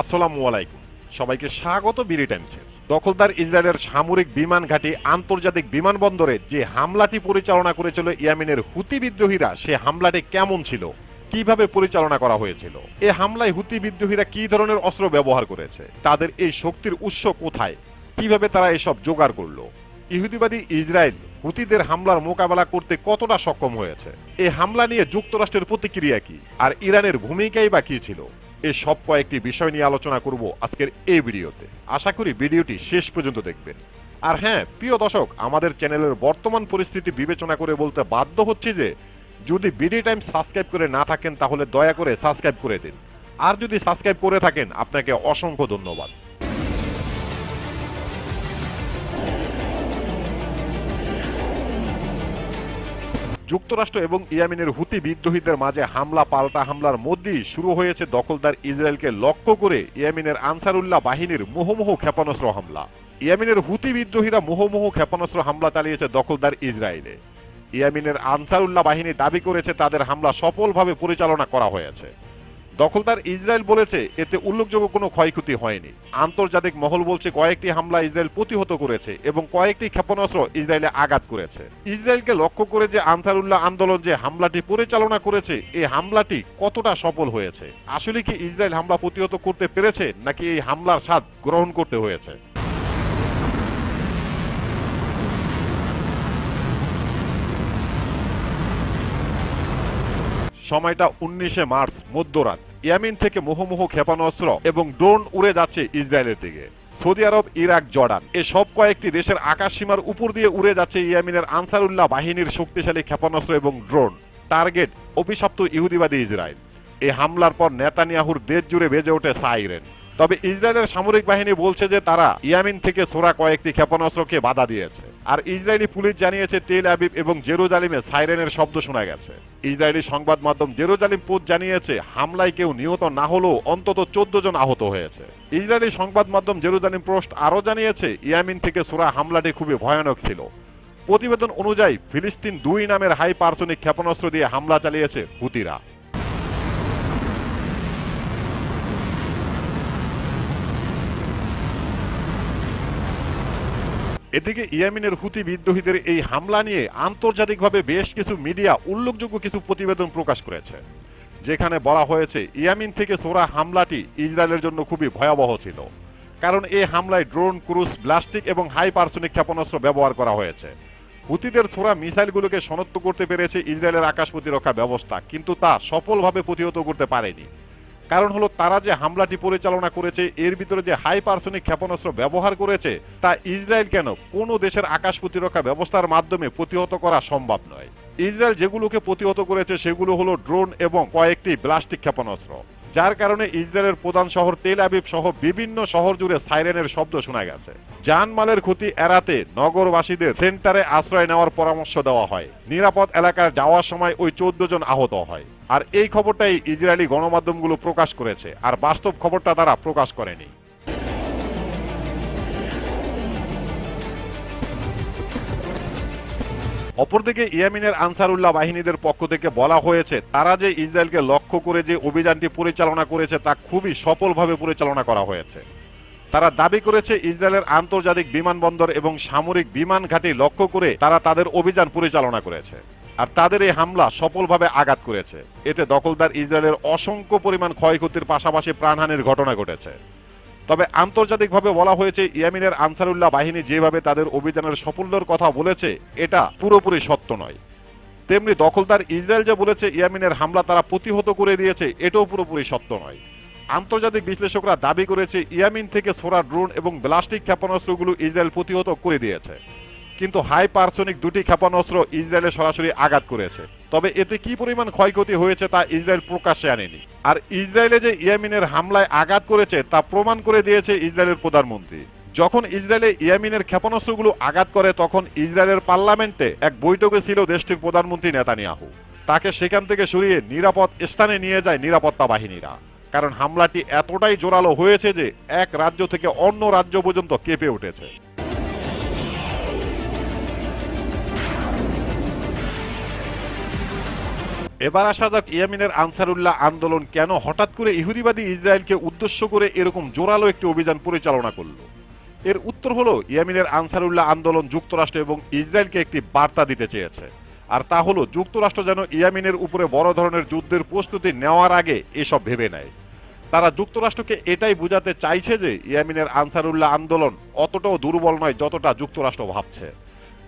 আসসালামু আলাইকুম। সবাইকে স্বাগত বিডি টাইমসের দখলদার ইসরায়েলের সামরিক বিমান ঘাঁটি আন্তর্জাতিক বিমানবন্দরে যে হামলাটি পরিচালনা করেছিল ইয়ামিনের হুতি বিদ্রোহীরা, সে হামলাটি কেমন ছিল? কীভাবে পরিচালনা করা হয়েছিল? এ হামলায় হুতি বিদ্রোহীরা কি ধরনের অস্ত্র ব্যবহার করেছে? তাদের এই শক্তির উৎস কোথায়? কীভাবে তারা এসব জোগাড় করল? ইহুদিবাদী ইসরায়েল হুতিদের হামলার মোকাবেলা করতে কতটা সক্ষম হয়েছে? এই হামলা নিয়ে যুক্তরাষ্ট্রের প্রতিক্রিয়া কি? আর ইরানের ভূমিকাই বা কি ছিল? এ সব কয়েকটি বিষয় নিয়ে আলোচনা করব আজকের এই ভিডিওতে। আশা করি ভিডিওটি শেষ পর্যন্ত দেখবেন। আর হ্যাঁ প্রিয় দর্শক, আমাদের চ্যানেলের বর্তমান পরিস্থিতি বিবেচনা করে বলতে বাধ্য হচ্ছে যে, যদি বিডি টাইম সাবস্ক্রাইব করে না থাকেন, তাহলে দয়া করে সাবস্ক্রাইব করে দিন। আর যদি সাবস্ক্রাইব করে থাকেন, আপনাকে অসংখ্য ধন্যবাদ। যুক্তরাষ্ট্র এবং ইয়ামিনের হুতি বিদ্রোহীদের মাঝে হামলা, পাল্টা হামলার মধ্যেই শুরু হয়েছে দখলদার ইসরায়েলকে লক্ষ্য করে ইয়ামিনের আনসারুল্লাহ বাহিনীর মুহুমুহ ক্ষেপণাস্ত্র হামলা। ইয়ামিনের হুতি বিদ্রোহীরা মুহুমুহ ক্ষেপণাস্ত্র হামলা চালিয়েছে দখলদার ইসরায়েলে। ইয়ামিনের আনসারুল্লাহ বাহিনী দাবি করেছে তাদের হামলা সফলভাবে পরিচালনা করা হয়েছে। দখলদার ইসরায়েল বলেছে, এতে উল্লেখযোগ্য কোনো ক্ষয়ক্ষতি হয়নি। আন্তর্জাতিক মহল বলছে, কয়েকটি হামলা ইসরায়েল প্রতিহত করেছে এবং কয়েকটি ক্ষেপণাস্ত্র ইসরায়েলে আঘাত করেছে। ইসরায়েলকে লক্ষ্য করে যে আনসারুল্লাহ আন্দোলন যে হামলাটি পরিচালনা করেছে, এই হামলাটি কতটা সফল হয়েছে? আসলে কি ইসরায়েল হামলা প্রতিহত করতে পেরেছে, নাকি এই হামলার স্বাদ গ্রহণ করতে হয়েছে? সময়টা উনিশে মার্চ, মধ্যরাত। ইয়ামিন থেকে মুহুমুহু ক্ষেপণাস্ত্র এবং ড্রোন উড়ে যাচ্ছে ইসরায়েলের দিকে। সৌদি আরব, ইরাক, জর্ডান এ সব কয়েকটি দেশের আকাশ সীমার উপর দিয়ে উড়ে যাচ্ছে ইয়ামিনের আনসারুল্লাহ বাহিনীর শক্তিশালী ক্ষেপণাস্ত্র এবং ড্রোন। টার্গেট অভিশপ্ত ইহুদিবাদী ইসরায়েল। এই হামলার পর নেতানিয়াহুর দেশ জুড়ে বেজে ওঠে সাইরেন। তবে ইসরায়েলের সামরিক বাহিনী বলছে যে তারা ইয়ামিন থেকে সোরা কয়েকটি ক্ষেপণাস্ত্রকে বাধা দিয়েছে। আর ইসরায়েলি পুলিশ জানিয়েছে তেল আবিব এবং জেরুজালিমে সাইরেনের শব্দ শোনা গেছে। ইসরায়েলি সংবাদ মাধ্যম জেরুজালিম পোস্ট জানিয়েছে, হামলায় কেউ নিহত না হলেও অন্তত চোদ্দ জন আহত হয়েছে। ইসরায়েলি সংবাদ মাধ্যম জেরুজালিম পোস্ট আরও জানিয়েছে, ইয়ামিন থেকে সোরা হামলাটি খুবই ভয়ানক ছিল। প্রতিবেদন অনুযায়ী, ফিলিস্তিন দুই নামের হাই পার্সনিক ক্ষেপণাস্ত্র দিয়ে হামলা চালিয়েছে হুতিরা। এদিকে ইয়ামিনের হুতি বিদ্রোহীদের এই হামলা নিয়ে আন্তর্জাতিকভাবে বেশ কিছু মিডিয়া উল্লেখযোগ্য কিছু প্রতিবেদন প্রকাশ করেছে, যেখানে বলা হয়েছে ইয়ামিন থেকে সোরা হামলাটি ইসরায়েলের জন্য খুবই ভয়াবহ ছিল, কারণ এই হামলায় ড্রোন, ক্রুজ, ব্লাস্টিক এবং হাই পার্সনিক ক্ষেপণাস্ত্র ব্যবহার করা হয়েছে। হুতিদের ছোড়া মিসাইলগুলোকে শনাক্ত করতে পেরেছে ইসরায়েলের আকাশ প্রতিরক্ষা ব্যবস্থা, কিন্তু তা সফলভাবে প্রতিহত করতে পারেনি। কারণ হলো তারা যে হামলাটি পরিচালনা করেছে, এর ভিতরে যে হাই পার্সনিক ক্ষেপণাস্ত্র ব্যবহার করেছে, তা ইসরায়েল কেন কোনো দেশের আকাশ প্রতিরক্ষা ব্যবস্থার মাধ্যমে প্রতিহত করা সম্ভব নয়? ইসরায়েল যেগুলোকে প্রতিহত করেছে, সেগুলো হলো ড্রোন এবং কয়েকটি প্লাস্টিক ক্ষেপণাস্ত্র। যার কারণে ইসরায়েলের প্রধান শহর তেল আবিব সহ বিভিন্ন শহর জুড়ে সাইরেনের শব্দ শোনা গেছে। জানমালের ক্ষতি এড়াতে নগরবাসীদের সেন্টারে আশ্রয় নেওয়ার পরামর্শ দেওয়া হয়। নিরাপদ এলাকায় যাওয়ার সময় ওই চোদ্দ জন আহত হয়। আর এই খবরটাই ইসরায়েলি গণমাধ্যমগুলো প্রকাশ করেছে। আর বাস্তব খবরটা তারা প্রকাশ করেনি। অপরদিকে ইয়েমেনের আনসারুল্লাহ বাহিনীদের পক্ষ থেকে বলা হয়েছে, তারা যে ইসরায়েলকে লক্ষ্য করে যে অভিযানটি পরিচালনা করেছে তা খুবই সফলভাবে পরিচালনা করা হয়েছে। তারা দাবি করেছে, ইসরায়েলের আন্তর্জাতিক বিমানবন্দর এবং সামরিক বিমান ঘাঁটি লক্ষ্য করে তারা তাদের অভিযান পরিচালনা করেছে আর তাদের এই হামলা সফলভাবে আঘাত করেছে। এতে দখলদার ইসরায়েলের অসংখ্য পরিমাণ ক্ষয়ক্ষতির পাশাপাশি প্রাণহানির ঘটনা ঘটেছে। তবে আন্তর্জাতিকভাবে বলা হয়েছে, ইয়ামিনের আনসারুল্লাহ বাহিনী যেভাবে তাদের অভিযানের সাফল্যের কথা বলেছে, এটা পুরোপুরি সত্য নয়। তেমনি দখলদার ইসরায়েল যে বলেছে, ইয়ামিনের হামলা তারা প্রতিহত করে দিয়েছে, এটাও পুরোপুরি সত্য নয়। আন্তর্জাতিক বিশ্লেষকরা দাবি করেছে, ইয়ামিন থেকে সোরা ড্রোন এবং ব্লাস্টিক ক্ষেপণাস্ত্রগুলো ইসরায়েল প্রতিহত করে দিয়েছে। কিন্তু হাই পার্সনিক দুটি ক্ষেপণাস্ত্র ইসরায়েলে সরাসরি আঘাত করেছে। তবে এতে কি পরিমাণ ক্ষয়ক্ষতি হয়েছে তা ইসরায়েল প্রকাশ্যে আনেনি। আর ইসরায়েলে যে ইয়ামিনের হামলায় আঘাত করেছে তা প্রমাণ করে দিয়েছে ইসরায়েলের প্রধানমন্ত্রী। যখন ইসরায়েলে ইয়ামিনের ক্ষেপণাস্ত্রগুলো আঘাত করে, তখন ইসরায়েলের পার্লামেন্টে এক বৈঠকে ছিল দেশটির প্রধানমন্ত্রী নেতানিয়াহু। তাকে সেখান থেকে সরিয়ে নিরাপদ স্থানে নিয়ে যায় নিরাপত্তা বাহিনীরা। কারণ হামলাটি এতটাই জোরালো হয়েছে যে এক রাজ্য থেকে অন্য রাজ্য পর্যন্ত কেঁপে উঠেছে। এবার আসা যাক ইয়ামিনের আনসারুল্লাহ আন্দোলন কেন হঠাৎ করে ইহুদিবাদী ইসরায়েলকে উদ্দেশ্য করে এরকম জোরালো একটি অভিযান পরিচালনা করল। এর উত্তর হলো, ইয়ামিনের আনসারুল্লাহ আন্দোলন যুক্তরাষ্ট্র এবং ইসরায়েলকে একটি বার্তা দিতে চেয়েছে। আর তা হলো, যুক্তরাষ্ট্র যেন ইয়ামিনের উপরে বড় ধরনের যুদ্ধের প্রস্তুতি নেওয়ার আগে এসব ভেবে নেয়। তারা যুক্তরাষ্ট্রকে এটাই বোঝাতে চাইছে যে, ইয়ামিনের আনসারুল্লাহ আন্দোলন অতটাও দুর্বল নয় যতটা যুক্তরাষ্ট্র ভাবছে।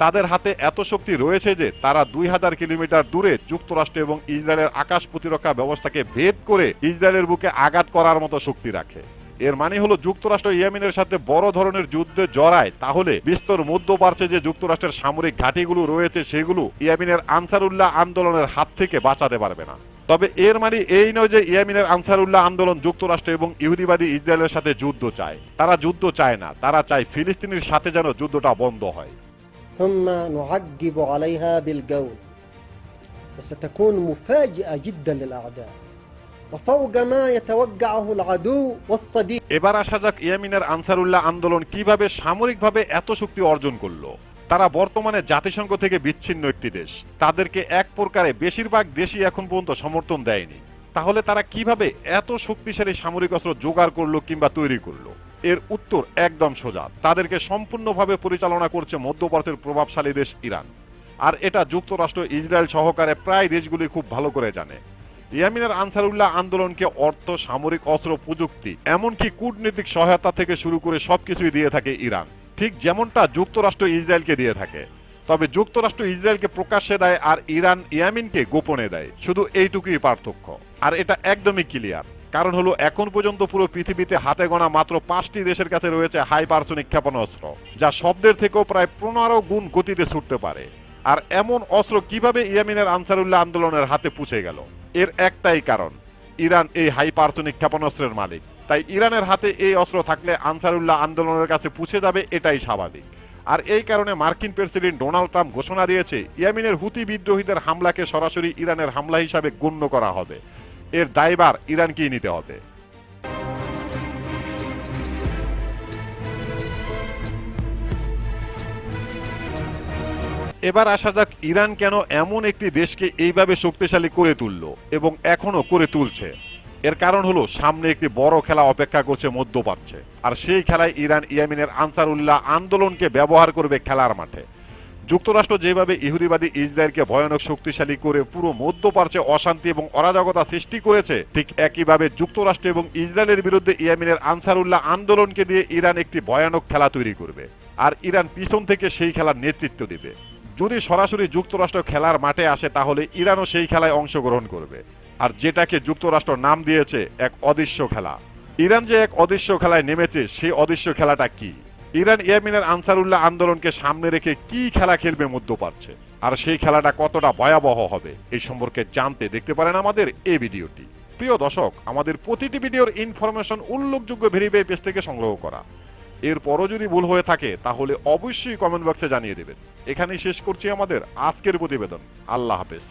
তাদের হাতে এত শক্তি রয়েছে যে তারা দুই হাজার কিলোমিটার দূরে যুক্তরাষ্ট্র এবং ইসরায়েলের আকাশ প্রতিরক্ষা ব্যবস্থাকে ভেদ করে ইসরায়েলের বুকে আঘাত করার মতো শক্তি রাখে। এর মানে হলো যুক্তরাষ্ট্র ইয়েমেনের সাথে বড় ধরনের যুদ্ধে জড়ায়। তাহলে বিস্তর মধ্যপ্রাচ্যে যে যুক্তরাষ্ট্রের সামরিক ঘাঁটিগুলো রয়েছে সেগুলো ইয়ামিনের আনসারুল্লাহ আন্দোলনের হাত থেকে বাঁচাতে পারবে না। তবে এর মানে এই নয় যে ইয়ামিনের আনসারুল্লাহ আন্দোলন যুক্তরাষ্ট্র এবং ইহুদিবাদী ইসরায়েলের সাথে যুদ্ধ চায়। তারা যুদ্ধ চায় না, তারা চায় ফিলিস্তিনের সাথে যেন যুদ্ধটা বন্ধ হয়। ثم نعقب عليها بالقول وستكون مفاجئة جدا للأعداء وفوق ما يتوقعه العدو والصديق এবার আসা যাক ইয়ামিনের আনসারুল্লাহ আন্দোলন কিভাবে সামরিকভাবে এত শক্তি অর্জন করলো তারা বর্তমানে জাতিসংঘ থেকে বিচ্ছিন্ন একটি দেশ তাদেরকে এক প্রকারে বেশিরভাগ দেশই এখন পর্যন্ত সমর্থন দেয়নি তাহলে তারা কিভাবে এত শক্তিশালী সামরিক অস্ত্র জোগাড় করলো কিংবা তৈরি করলো এর উত্তর একদম সোজা। তাদেরকে সম্পূর্ণভাবে পরিচালনা করছে মধ্যপ্রাচ্যের প্রভাবশালী দেশ ইরান। আর এটা যুক্তরাষ্ট্র ইসরায়েল সহকারে প্রায় দেশগুলি খুব ভালো করে জানে। ইয়ামিনের আনসারুল্লাহ আন্দোলনকে অর্থ, সামরিক অস্ত্র, প্রযুক্তি, এমনকি কূটনৈতিক সহায়তা থেকে শুরু করে সবকিছুই দিয়ে থাকে ইরান। ঠিক যেমনটা যুক্তরাষ্ট্র ইসরায়েলকে দিয়ে থাকে। তবে যুক্তরাষ্ট্র ইসরায়েলকে প্রকাশ্যে দেয় আর ইরান ইয়ামিনকে গোপনে দেয়। শুধু এইটুকুই পার্থক্য। আর এটা একদমই ক্লিয়ার। কারণ হলো এখন পর্যন্ত পুরো পৃথিবীতে হাতে গোনা মাত্র পাঁচটি দেশের কাছে রয়েছে হাইপারসোনিক ক্ষেপণাস্ত্র, যা শব্দের থেকেও প্রায় পনেরো গুণ গতিতে ছুটতে পারে। আর এমন অস্ত্র কীভাবে ইয়ামিনের আনসারুল্লাহ আন্দোলনের হাতে পুছে গেল? এর একটাই কারণ, ইরান এই হাইপারসোনিক ক্ষেপণাস্ত্রের মালিক। তাই ইরানের হাতে এই অস্ত্র থাকলে আনসারুল্লাহ আন্দোলনের কাছে পুছে যাবে এটাই স্বাভাবিক। আর এই কারণে মার্কিন প্রেসিডেন্ট ডোনাল্ড ট্রাম্প ঘোষণা দিয়েছে, ইয়ামিনের হুতি বিদ্রোহীদের হামলাকে সরাসরি ইরানের হামলা হিসাবে গণ্য করা হবে। এর দায়ভার ইরানকেই নিতে হবে। এবার আসা যাক ইরান কেন এমন একটি দেশকে এইভাবে শক্তিশালী করে তুলল এবং এখনও করে তুলছে। এর কারণ হলো, সামনে একটি বড় খেলা অপেক্ষা করছে মধ্যপ্রাচ্যে। আর সেই খেলায় ইরান ইয়ামিনের আনসারুল্লাহ আন্দোলনকে ব্যবহার করবে খেলার মাঠে। যুক্তরাষ্ট্র যেভাবে ইহুদিবাদী ইসরায়েলকে ভয়ানক শক্তিশালী করে পুরো মধ্যপ্রাচ্যে অশান্তি এবং অরাজকতা সৃষ্টি করেছে, ঠিক একইভাবে যুক্তরাষ্ট্র এবং ইসরায়েলের বিরুদ্ধে ইয়ামিনের আনসারুল্লাহ আন্দোলনকে দিয়ে ইরান একটি ভয়ানক খেলা তৈরি করবে, আর ইরান পিছন থেকে সেই খেলার নেতৃত্ব দিবে। যদি সরাসরি যুক্তরাষ্ট্র খেলার মাঠে আসে, তাহলে ইরানও সেই খেলায় অংশগ্রহণ করবে, আর যেটাকে যুক্তরাষ্ট্র নাম দিয়েছে, এক অদৃশ্য খেলা। ইরান যে এক অদৃশ্য খেলায় নেমেছে, সেই অদৃশ্য খেলাটা কি? ইরান ইয়ামিনের আনসারুল্লাহ আন্দোলনকে সামনে রেখে কি খেলা খেলবে মধ্যপ্রাচ্যে আর সেই খেলাটা কতটা ভয়াবহ হবে এই সম্পর্কে জানতে দেখতে পারেন আমাদের এই ভিডিওটি। প্রিয় দর্শক, আমাদের প্রতিটি ভিডিওর ইনফরমেশন উল্লেখযোগ্য ভেরিফাই পেজ থেকে সংগ্রহ করা। এরপরও যদি ভুল হয়ে থাকে, তাহলে অবশ্যই কমেন্ট বক্সে জানিয়ে দেবেন। এখানেই শেষ করছি আমাদের আজকের প্রতিবেদন। আল্লাহ হাফেজ।